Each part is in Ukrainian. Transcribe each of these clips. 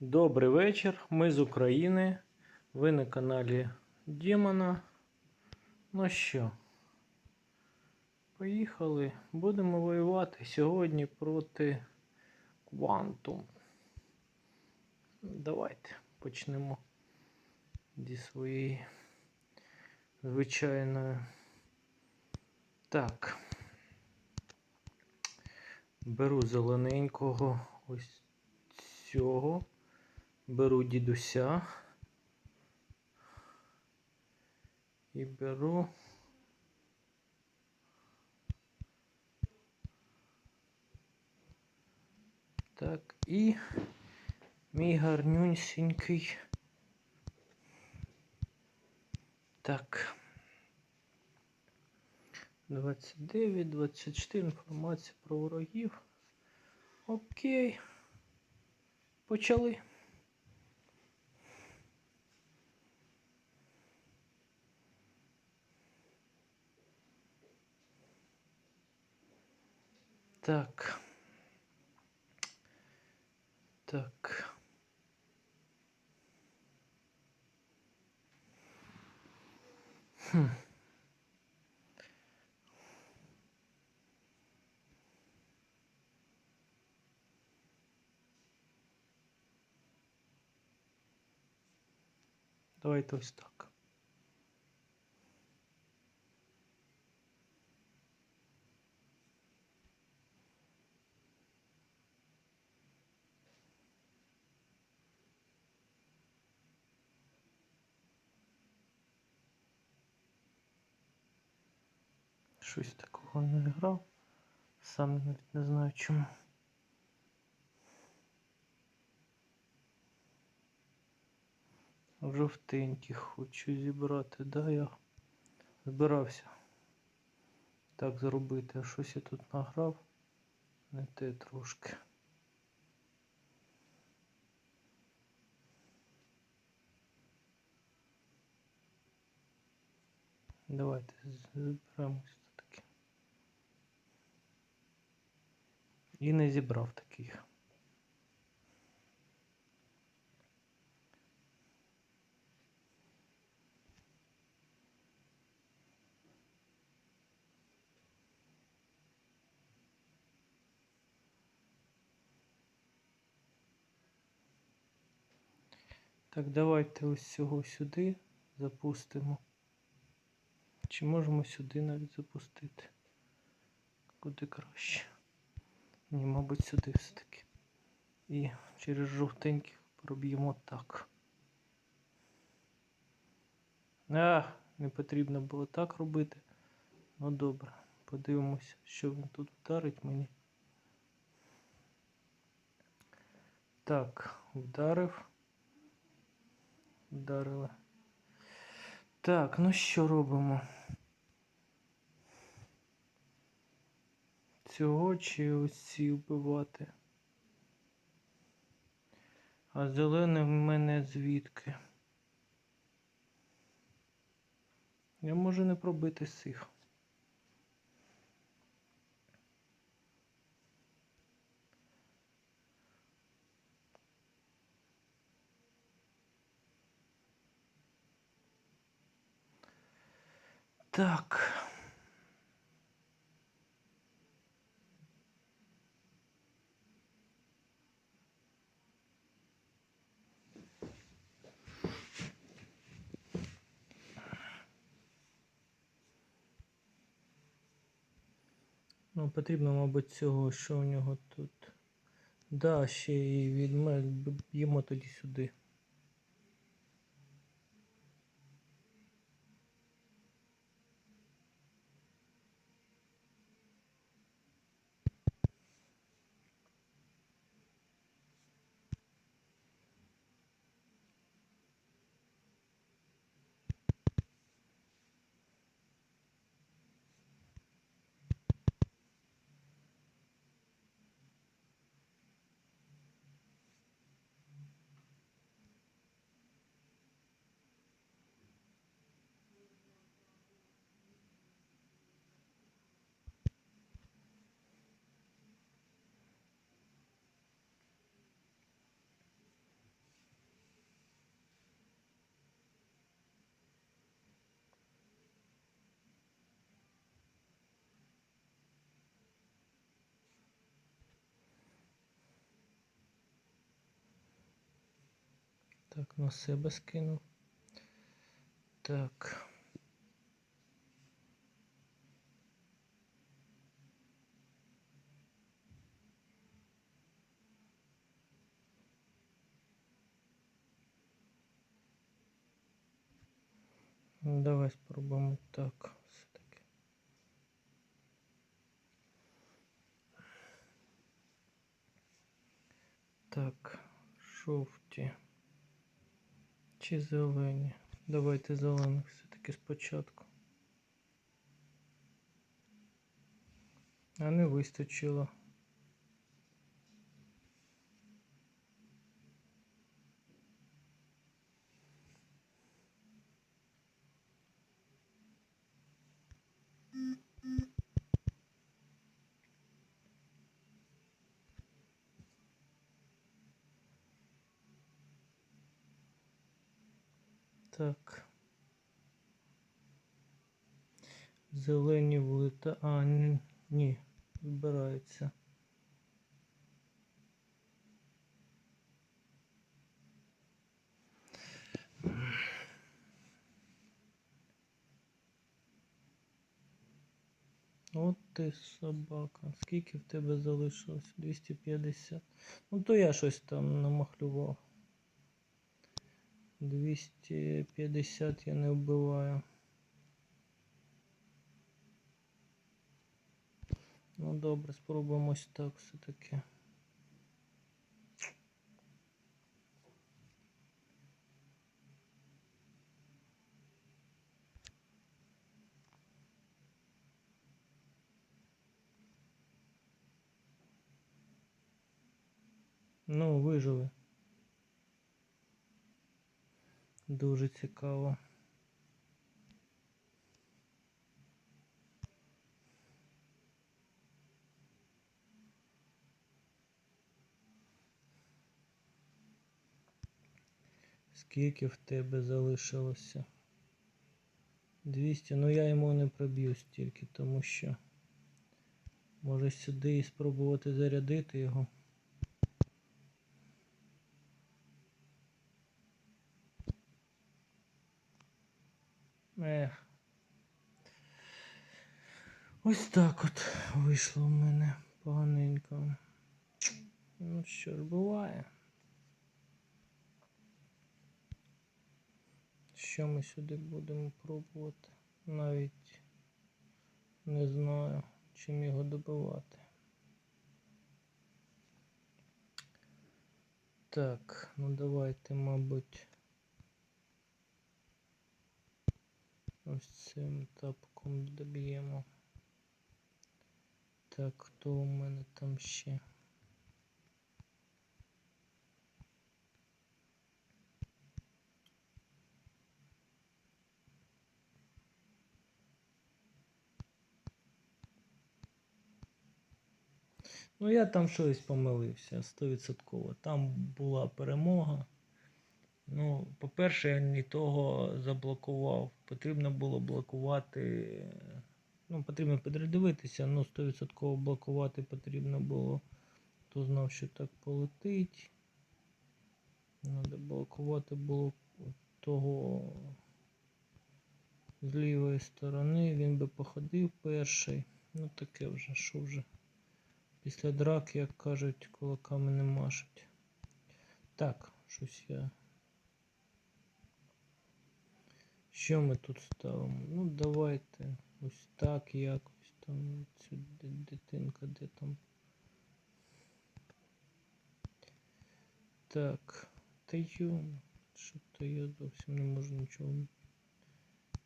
Добрий вечір. Ми з України. Ви на каналі Дімона. Ну що, поїхали. Будемо воювати сьогодні проти Quantum. Давайте почнемо зі своєї звичайної. Так. Беру зелененького ось цього. Беру дідуся. І беру. Так, і мій гарнюнсінький. Так. 29, 24 інформація про ворогів. Окей. Почали. Так. Так. Хм. Давайте ось так. Щось такого не грав. Сам навіть не знаю чому. Жовтенькі хочу зібрати, да, я збирався так зробити, а щось я тут награв. Не те трошки. Давайте зберемось І не зібрав таких. Так, давайте ось цього сюди запустимо. Чи можемо сюди навіть запустити? Куди краще? Ні, мабуть, сюди все-таки. І через жовтеньких проб'ємо так. А, не потрібно було так робити. Ну добре, подивимося, що він тут вдарить мені. Так, вдарив. Вдарили. Так, ну що робимо? Цього чи ось ці вбивати? А зелений в мене звідки? Я можу не пробити з цих. Так. Ну, потрібно, мабуть, цього, що у нього тут. Да, ще і відмель б'ємо тоді сюди. Так, на себе скинув. Так. Давай спробуємо так все-таки. Так, жовті. Чи зелені? Давайте зелених все-таки спочатку. А не вистачило. Так. Зелені влита. А, ні, ні, збирається. От ти собака. Скільки в тебе залишилось? 250. Ну то я щось там намахлював. 250 я не вбиваю. Ну добре, спробуємо ось так все-таки. Ну, вижили. Дуже цікаво. Скільки в тебе залишилося? 200. Ну я йому не проб'ю стільки, тому що може сюди і спробувати зарядити його. Ось так от вийшло в мене поганенько. Ну що ж, буває. Що ми сюди будемо пробувати? Навіть не знаю, чим його добивати. Так, ну давайте, мабуть. Ось цим тапком доб'ємо. Так, хто у мене там ще? Ну, я там щось помилився 100%. Там була перемога. Ну, по-перше, я не того заблокував. Потрібно було блокувати. Ну, потрібно підрядивитися, ну 100% блокувати потрібно було. Хто знав, що так полетить. Треба блокувати було того з лівої сторони. Він би походив перший. Ну таке вже, що вже. Після драки, як кажуть, кулаками не машуть. Так, щось я. Що ми тут ставимо? Ну, давайте ось так якось там цю дитинка, де там. Так, та йом, що то я зовсім не можу нічого.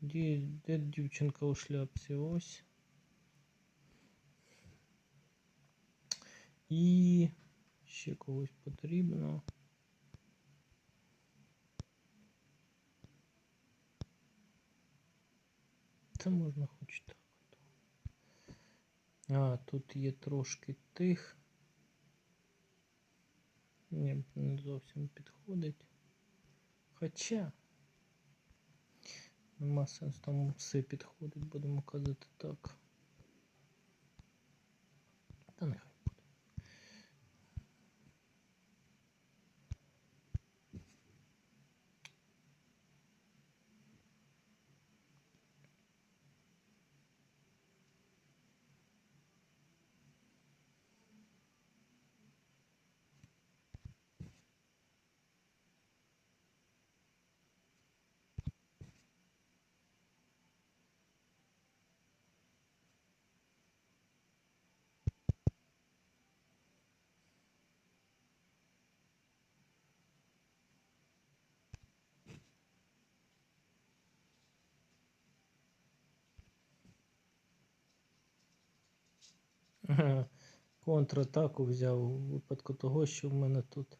Де, де дівчинка у шляпці? Ось. І ще когось потрібно. Це можна хоч так. от. А, тут є трошки тих. Ні, не зовсім підходить. Хоча нема сенсу там все підходить, будемо казати так. Та нехай Контратаку взяв у випадку того, що в мене тут.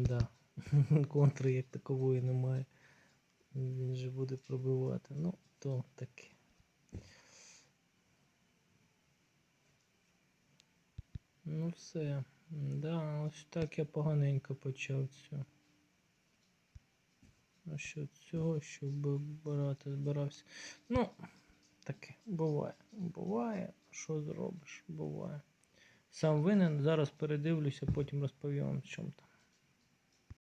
Да. Контри як такової немає. Він же буде пробивати. Ну, то таке. Ну все. Да, ось так я поганенько почав цю. А що цього, щоб брати, збирався. Ну, таке, буває. Буває. Що зробиш? Буває. Сам винен, зараз передивлюся, потім розповім вам в чому там.